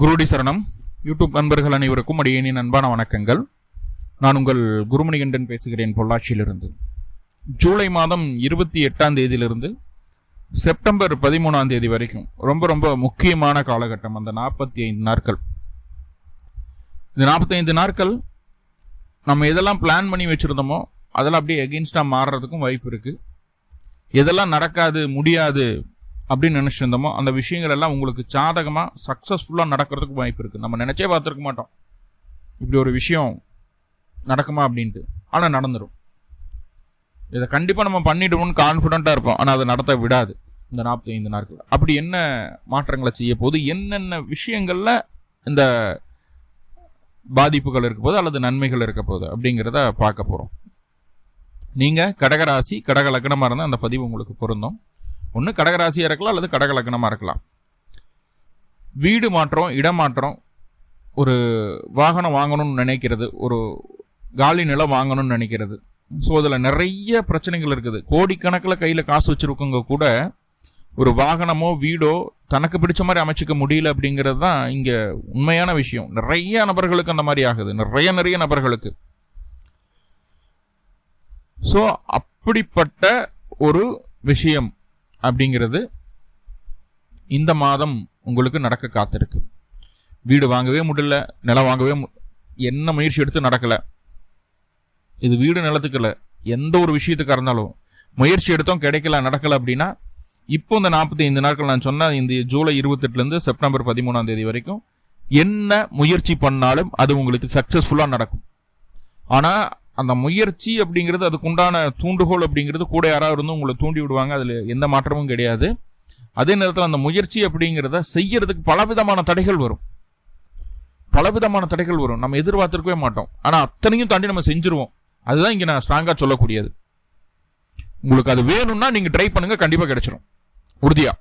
குருடி சரணம். யூடியூப் நண்பர்கள் அனைவருக்கும் அடியேனின் அன்பான வணக்கங்கள். நான் உங்கள் குருமணிகண்டன் பேசுகிறேன் பொள்ளாச்சியிலிருந்து. ஜூலை மாதம் இருபத்தி எட்டாம் தேதியிலிருந்து செப்டம்பர் பதிமூணாம் தேதி வரைக்கும் ரொம்ப ரொம்ப முக்கியமான காலகட்டம் அந்த நாற்பத்தி ஐந்து நாட்கள். இந்த நாற்பத்தைந்து நாட்கள் நம்ம எதெல்லாம் பிளான் பண்ணி வச்சுருந்தோமோ அதெல்லாம் அப்படியே எகெயின்ஸ்டாக மாறுறதுக்கும் வாய்ப்பு இருக்குது எதெல்லாம் நடக்காது முடியாது அப்படின்னு நினச்சிருந்தோமோ அந்த விஷயங்கள் எல்லாம் உங்களுக்கு சாதகமாக சக்ஸஸ்ஃபுல்லாக நடக்கிறதுக்கு வாய்ப்பு இருக்குது நம்ம நினச்சே பார்த்துருக்க மாட்டோம். இப்படி ஒரு விஷயம் நடக்குமா அப்படின்ட்டு. ஆனால் நடந்துடும் இதை கண்டிப்பாக நம்ம பண்ணிடுவோம்னு கான்ஃபிடெண்ட்டாக இருப்போம். ஆனால் அதை நடத்த விடாது. இந்த நாற்பத்தி ஐந்து நாட்கள். அப்படி என்ன மாற்றங்களை செய்ய போது என்னென்ன விஷயங்களில் இந்த பாதிப்புகள் இருக்க போது அல்லது நன்மைகள் இருக்க போகுது? அப்படிங்கிறத பார்க்க போகிறோம் நீங்கள் கடகராசி கடக லக்னமாக இருந்தால் அந்த பதிவு உங்களுக்கு பொருந்தும். ஒன்று கடகராசியாக இருக்கலாம் அல்லது கடகலக்கணமாக இருக்கலாம். வீடு மாற்றம் இடம் மாற்றம் ஒரு வாகனம் வாங்கணும்னு நினைக்கிறது ஒரு காலி நிலம் வாங்கணும்னு நினைக்கிறது. ஸோ அதில் நிறைய பிரச்சனைகள் இருக்குது. கோடிக்கணக்கில் கையில் காசு வச்சுருக்கவங்க கூட ஒரு வாகனமோ வீடோ தனக்கு பிடிச்ச மாதிரி அமைச்சிக்க முடியல அப்படிங்கிறது தான் இங்கே உண்மையான விஷயம். நிறைய நபர்களுக்கு அந்த மாதிரி ஆகுது. நிறைய நிறைய நபர்களுக்கு. ஸோ அப்படிப்பட்ட ஒரு விஷயம். அப்படிங்கிறது இந்த மாதம் உங்களுக்கு நடக்க காத்திருக்கு. வீடு வாங்கவே முடியல நிலம் வாங்கவே என்ன முயற்சி எடுத்து நடக்கலை. இது வீடு நிலத்துக்கில் எந்த ஒரு விஷயத்துக்காக இருந்தாலும். முயற்சி எடுத்தோம் கிடைக்கல நடக்கலை அப்படின்னா இப்போ இந்த நாற்பத்தி ஐந்து நாட்கள் நான் சொன்ன இந்த ஜூலை இருபத்தெட்டுலேருந்து செப்டம்பர் பதிமூணாம் தேதி வரைக்கும் என்ன முயற்சி பண்ணாலும் அது உங்களுக்கு சக்ஸஸ்ஃபுல்லாக நடக்கும். ஆனால் அந்த முயற்சி அப்படிங்கிறது அதுக்குண்டான தூண்டுகோல் அப்படிங்கிறது கூட யாராவது இருந்து உங்களை தூண்டி விடுவாங்க. அதில் எந்த மாற்றமும் கிடையாது. அதே நேரத்தில் அந்த முயற்சி அப்படிங்கிறத செய்யறதுக்கு பலவிதமான தடைகள் வரும். பலவிதமான தடைகள் வரும். நம்ம எதிர்பார்த்துருக்கவே மாட்டோம். ஆனால் அத்தனையும் தாண்டி நம்ம செஞ்சுருவோம். அதுதான் இங்கே நான் ஸ்ட்ராங்காக சொல்லக்கூடியது. உங்களுக்கு அது வேணும்னா நீங்கள் ட்ரை பண்ணுங்கள் கண்டிப்பாக கிடைச்சிரும். உறுதியாக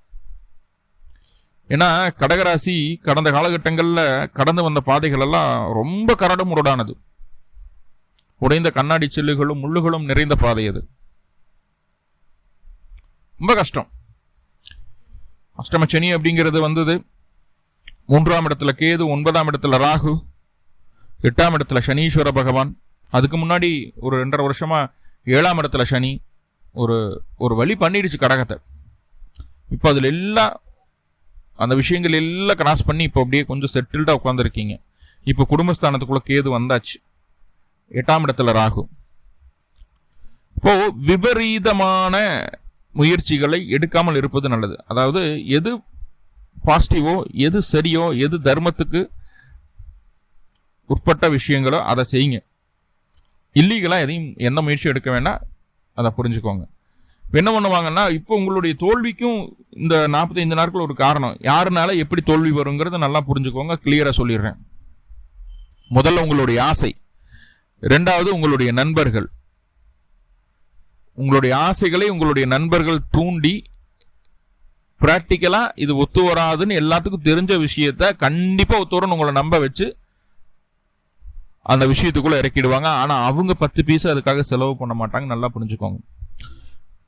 ஏன்னா கடகராசி கடந்த காலகட்டங்களில் கடந்து வந்த பாதைகள் எல்லாம் ரொம்ப கரடு முரடானது. உடைந்த கண்ணாடி சில்லுகளும் முள்ளுகளும் நிறைந்த பாதை அது. ரொம்ப கஷ்டம். அஷ்டம சனி அப்படிங்கிறது வந்தது. மூன்றாம் இடத்துல கேது ஒன்பதாம் இடத்துல ராகு எட்டாம் இடத்துல சனீஸ்வர பகவான். அதுக்கு முன்னாடி ஒரு ரெண்டரை வருஷமா ஏழாம் இடத்துல சனி. ஒரு ஒரு வழி பண்ணிடுச்சு கடகத்தை. இப்போ அதில் எல்லாம் அந்த விஷயங்கள் எல்லாம் கிராஸ் பண்ணி இப்போ அப்படியே கொஞ்சம் செட்டில்டாக உட்காந்துருக்கீங்க இப்போ குடும்பஸ்தானத்துக்குள்ளே கேது வந்தாச்சு. எட்டாம் இடத்துல ராகு. இப்போ விபரீதமான முயற்சிகளை எடுக்காமல் இருப்பது நல்லது. அதாவது எது பாசிட்டிவோ எது சரியோ எது தர்மத்துக்கு உட்பட்ட விஷயங்களோ அதை செய்யுங்க. இல்லீகலாக எதையும் எந்த முயற்சியும் எடுக்க வேண்டாம் அதை புரிஞ்சுக்கோங்க. இப்போ என்ன பண்ணுவாங்கன்னா இப்போ உங்களுடைய தோல்விக்கும் இந்த நாற்பத்தைந்து நாட்கள் ஒரு காரணம். யாருனால எப்படி தோல்வி வருங்கிறத நல்லா புரிஞ்சுக்கோங்க கிளியராக சொல்லிடுறேன். முதல்ல உங்களுடைய ஆசை. ரெண்டாவது உங்களுடைய நண்பர்கள். உங்களுடைய ஆசைகளை உங்களுடைய நண்பர்கள் தூண்டி ப்ராக்டிக்கலாக இது ஒத்து வராதுன்னு எல்லாத்துக்கும் தெரிஞ்ச விஷயத்த கண்டிப்பாக ஒத்து வரணும் உங்களை நம்ப வச்சு அந்த விஷயத்துக்குள்ளே இறக்கிடுவாங்க. ஆனால் அவங்க பத்து பீஸ் அதுக்காக செலவு பண்ண மாட்டாங்க. நல்லா புரிஞ்சுக்கோங்க.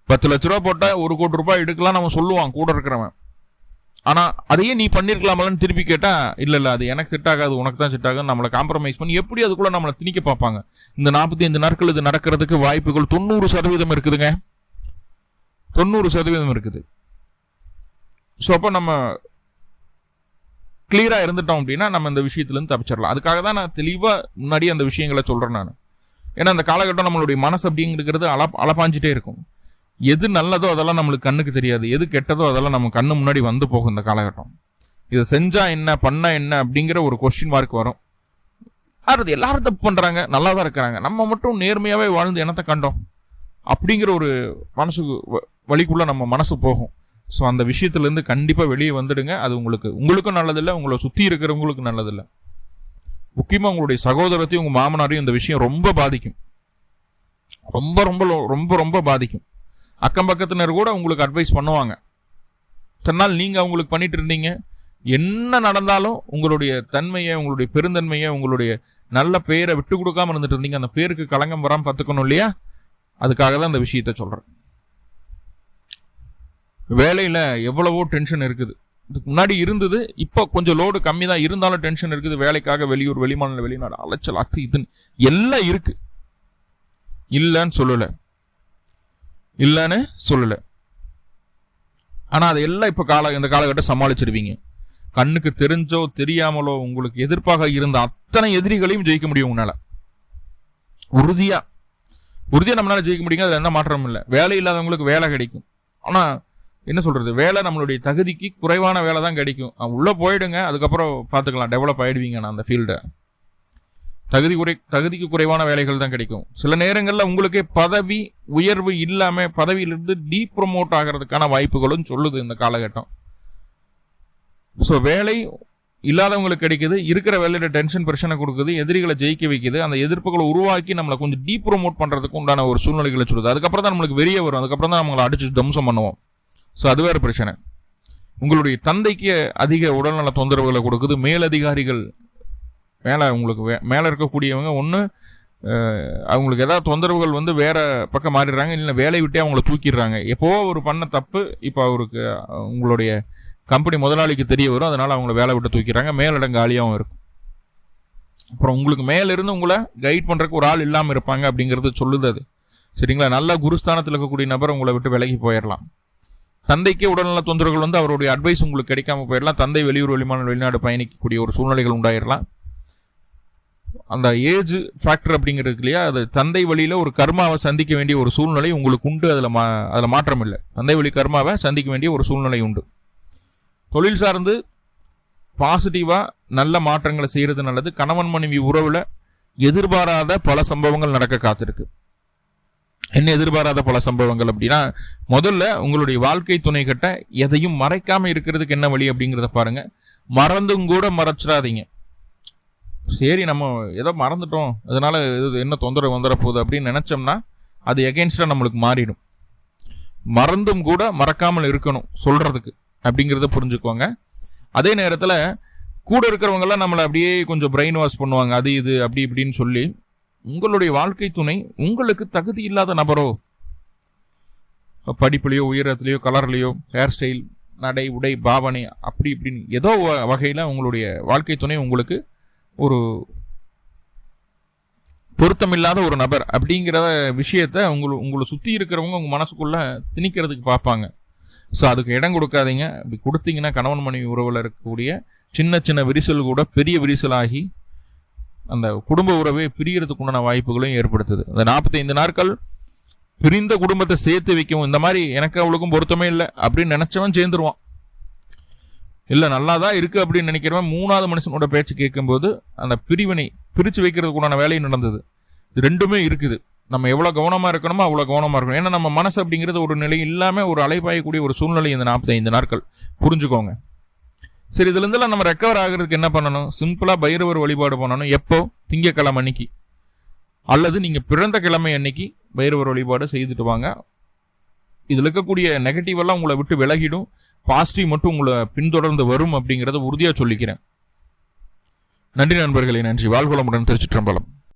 பத்து லட்ச ரூபா போட்டால் ஒரு கோடி ரூபாய் எடுக்கலாம் நம்ம சொல்லுவான். கூட இருக்கிறவன். ஆனால் அதையே நீ பண்ணியிருக்கலாமலன்னு திருப்பி கேட்டால் இல்லை இல்லை அது எனக்கு செட் ஆகாது உனக்கு தான் செட் ஆகும் நம்மளை காம்ப்ரமைஸ் பண்ணி எப்படி அதுக்குள்ளே நம்மளை திணிக்க பார்ப்பாங்க? இந்த நாற்பத்தி ஐந்து நாட்கள் இது நடக்கிறதுக்கு வாய்ப்புகள் தொண்ணூறு சதவீதம் இருக்குதுங்க. தொண்ணூறு சதவீதம் இருக்குது. ஸோ அப்போ நம்ம கிளியராக இருந்துட்டோம் அப்படின்னா நம்ம இந்த விஷயத்துலேருந்து தப்பிச்சிடலாம். அதுக்காக தான் நான் தெளிவாக முன்னாடியே அந்த விஷயங்களை சொல்கிறேன் நான். ஏன்னா அந்த காலகட்டம் நம்மளுடைய மனசு அப்படிங்கிறது அல அலப்பாஞ்சிட்டே இருக்கும். எது நல்லதோ அதெல்லாம் நம்மளுக்கு கண்ணுக்கு தெரியாது. எது கெட்டதோ அதெல்லாம் நம்ம கண்ணு முன்னாடி வந்து போகும் இந்த காலகட்டம். இதை செஞ்சால் என்ன பண்ணால் என்ன அப்படிங்கிற ஒரு கொஸ்டின் மார்க் வரும். அது எல்லாரும் தப்பு பண்ணுறாங்க நல்லா தான் இருக்கிறாங்க. நம்ம மட்டும் நேர்மையாகவே வாழ்ந்து என்னத்தை கண்டோம் அப்படிங்கிற ஒரு மனசுக்கு வழிக்குள்ளே நம்ம மனசு போகும். ஸோ அந்த விஷயத்துலேருந்து கண்டிப்பாக வெளியே வந்துடுங்க. அது உங்களுக்கு உங்களுக்கும் நல்லதில்லை உங்களை சுற்றி இருக்கிறவங்களுக்கும் நல்லதில்லை. முக்கியமாக உங்களுடைய சகோதரத்தையும் உங்கள் மாமனாரையும் இந்த விஷயம் ரொம்ப பாதிக்கும். ரொம்ப ரொம்ப ரொம்ப ரொம்ப பாதிக்கும். அக்கம் பக்கத்தினர் கூட உங்களுக்கு அட்வைஸ் பண்ணுவாங்க. தன்னால் நீங்கள் அவங்களுக்கு பண்ணிட்டு இருந்தீங்க. என்ன நடந்தாலும் உங்களுடைய தன்மையை உங்களுடைய பெருந்தன்மையை உங்களுடைய நல்ல பேரை விட்டு கொடுக்காம இருந்துட்டு இருந்தீங்க. அந்த பேருக்கு களங்கம் வராமல் பார்த்துக்கணும் இல்லையா? அதுக்காக தான் அந்த விஷயத்த சொல்கிறேன் வேலையில் எவ்வளவோ டென்ஷன் இருக்குது. இதுக்கு முன்னாடி இருந்தது இப்போ கொஞ்சம் லோடு கம்மி தான் இருந்தாலும் டென்ஷன் இருக்குது. வேலைக்காக வெளியூர் வெளிமாநில வெளிநாடு அலைச்சல் அத்து இதுன்னு எல்லாம் இருக்குது இல்லைன்னு சொல்லலை. இல்லைன்னு சொல்லலை. ஆனால் அதை எல்லாம் இப்போ கால இந்த காலகட்டம் சமாளிச்சிடுவீங்க கண்ணுக்கு தெரிஞ்சோ தெரியாமலோ உங்களுக்கு எதிர்ப்பாக இருந்த அத்தனை எதிரிகளையும் ஜெயிக்க முடியும் உன்னால. உறுதியாக உறுதியாக நம்மளால ஜெயிக்க முடியுங்க அதில் எந்த மாற்றமும் இல்லை. வேலை இல்லாதவங்களுக்கு வேலை கிடைக்கும். ஆனால் என்ன சொல்கிறது வேலை நம்மளுடைய தகுதிக்கு குறைவான வேலை தான் கிடைக்கும். உள்ளே போயிடுங்க அதுக்கப்புறம் பார்த்துக்கலாம் டெவலப் ஆகிடுவீங்க நான் அந்த ஃபீல்டை தகுதி குறை தகுதிக்கு குறைவான வேலைகள் தான் கிடைக்கும். சில நேரங்களில் உங்களுக்கே பதவி உயர்வு இல்லாமல் பதவியிலிருந்து டீ ப்ரொமோட் ஆகிறதுக்கான வாய்ப்புகளும் சொல்லுது இந்த காலகட்டம். ஸோ வேலை இல்லாதவங்களுக்கு கிடைக்குது இருக்கிற வேலையில டென்ஷன் பிரச்சனை கொடுக்குது எதிரிகளை ஜெயிக்க வைக்குது அந்த எதிர்ப்புகளை உருவாக்கி நம்மளை கொஞ்சம் டீ ப்ரொமோட் பண்ணுறதுக்கு உண்டான ஒரு சூழ்நிலைகளை சொல்லுது. அதுக்கப்புறம் தான் நம்மளுக்கு வெளியே வரும் அதுக்கப்புறம் தான் நம்மளை அடிச்சு தம்சம் பண்ணுவோம். ஸோ அது வேறு பிரச்சனை. உங்களுடைய தந்தைக்கு அதிக உடல்நல தொந்தரவுகளை கொடுக்குது மேலதிகாரிகள் மேலே உங்களுக்கு வே- மேலே இருக்கக்கூடியவங்க ஒன்று அவங்களுக்கு ஏதாவது தொந்தரவுகள் வந்து வேறு பக்கம் மாறிடுறாங்க இல்லை வேலையை விட்டே அவங்கள தூக்கிடுறாங்க. எப்போவோ ஒரு பண்ண தப்பு இப்போ அவருக்கு உங்களுடைய கம்பெனி முதலாளிக்கு தெரிய வரும் அதனால் அவங்கள வேலை விட்டு தூக்கிறாங்க மேலிடம் காலியாகவும் இருக்கும். அப்புறம் உங்களுக்கு மேலிருந்து உங்களை கைட் பண்ணுறக்கு ஒரு ஆள் இல்லாமல் இருப்பாங்க அப்படிங்கிறது சொல்லுது அது. சரிங்களா? நல்ல குருஸ்தானத்தில் இருக்கக்கூடிய நபர் உங்களை விட்டு விலகி போயிடலாம். தந்தைக்கே உடல்நல தொந்தரவுகள் வந்து அவருடைய அட்வைஸ் உங்களுக்கு கிடைக்காம போயிடலாம். தந்தை வெளியூர் வெளிமான வெளிநாடு பயணிக்கக்கூடிய ஒரு சூழ்நிலைகள் உண்டாயிரலாம். அந்த ஏஜ் ஃபேக்டர் அப்படிங்கிறது இல்லையா? அது தந்தை வழியில் ஒரு கர்மாவை சந்திக்க வேண்டிய ஒரு சூழ்நிலை உங்களுக்கு உண்டு. அதில் மா அதில் மாற்றம் இல்லை. தந்தை வழி கர்மாவை சந்திக்க வேண்டிய ஒரு சூழ்நிலை உண்டு. தொழில் சார்ந்து பாசிட்டிவாக நல்ல மாற்றங்களை செய்கிறது நல்லது. கணவன் மனைவி உறவில் எதிர்பாராத பல சம்பவங்கள் நடக்க காத்திருக்கு. என்ன எதிர்பாராத பல சம்பவங்கள் அப்படின்னா முதல்ல உங்களுடைய வாழ்க்கை துணை கட்ட எதையும் மறைக்காம இருக்கிறதுக்கு என்ன வழி அப்படிங்கிறத பாருங்க. மறந்தும் கூட மறைச்சிடாதீங்க. சரி நம்ம ஏதோ மறந்துட்டோம். அதனால் இது என்ன தொந்தரவு வந்துட போகுது அப்படின்னு நினச்சோம்னா அது எகெயின்ஸ்டாக நம்மளுக்கு மாறிடும். மறந்தும் கூட மறக்காமல் இருக்கணும் சொல்கிறதுக்கு அப்படிங்கிறத புரிஞ்சுக்குவாங்க அதே நேரத்தில் கூட இருக்கிறவங்கெல்லாம் நம்மளை அப்படியே கொஞ்சம் பிரெயின் வாஷ் பண்ணுவாங்க அது இது அப்படி இப்படின்னு சொல்லி உங்களுடைய வாழ்க்கை துணை உங்களுக்கு தகுதி இல்லாத நபரோ படிப்புலையோ உயரத்துலையோ கலர்லையோ ஹேர் ஸ்டைல் நடை உடை பாவனை அப்படி இப்படின்னு ஏதோ வ- உங்களுடைய வாழ்க்கை துணை உங்களுக்கு ஒரு பொருத்தமில்லாத ஒரு நபர் அப்படிங்கிற விஷயத்த உங்களை உங்களை சுற்றி இருக்கிறவங்க உங்கள் மனசுக்குள்ள திணிக்கிறதுக்கு பார்ப்பாங்க. ஸோ அதுக்கு இடம் கொடுக்காதீங்க. அப்படி கொடுத்தீங்கன்னா கணவன் மனைவி உறவில் இருக்கக்கூடிய சின்ன சின்ன விரிசல் கூட பெரிய விரிசலாகி அந்த குடும்ப உறவை பிரியறதுக்கு உண்டான வாய்ப்புகளையும் ஏற்படுத்துது. அந்த நாற்பத்தைந்து நாட்கள் பிரிந்த குடும்பத்தை சேர்த்து வைக்கவும் இந்த மாதிரி எனக்கு அவளுக்கும் பொருத்தமே இல்லை அப்படின்னு நினச்சவன் சேர்ந்துருவான். இல்லை நல்லா தான் இருக்குது அப்படின்னு நினைக்கிறவன் மூணாவது மனுஷனோட பேச்சு கேட்கும்போது அந்த பிரிவினை பிரித்து வைக்கிறதுக்குண்டான வேலையும் நடந்தது. இது ரெண்டுமே இருக்குது. நம்ம எவ்வளோ கவனமாக இருக்கணுமோ அவ்வளோ கவனமாக இருக்கணும். ஏன்னா நம்ம மனசு அப்படிங்கிறது ஒரு நிலை இல்லாமல் ஒரு அலைப்பாயக்கூடிய ஒரு சூழ்நிலை இந்த நாற்பத்தைந்து நாட்கள். புரிஞ்சுக்கோங்க. சரி இதுலேருந்துலாம் நம்ம ரெக்கவர் ஆகிறதுக்கு என்ன பண்ணணும்? சிம்பிளாக பைரவர் வழிபாடு பண்ணணும். எப்போ? திங்கக்கிழமை அன்னைக்கு. அல்லது நீங்கள் பிறந்த கிழமை அன்னைக்கு பைரவர் வழிபாடு செய்துட்டு வாங்க. இதில் இருக்கக்கூடிய நெகட்டிவெல்லாம் உங்களை விட்டு விலகிடும். பாசிட்டிவ் மட்டும் உங்களை பின்தொடர்ந்து வரும் அப்படிங்கிறத உறுதியாக சொல்லிக்கிறேன். நன்றி நண்பர்களே நன்றி. வாழ்வளமுடன் திருச்சிற்றம்பலம்.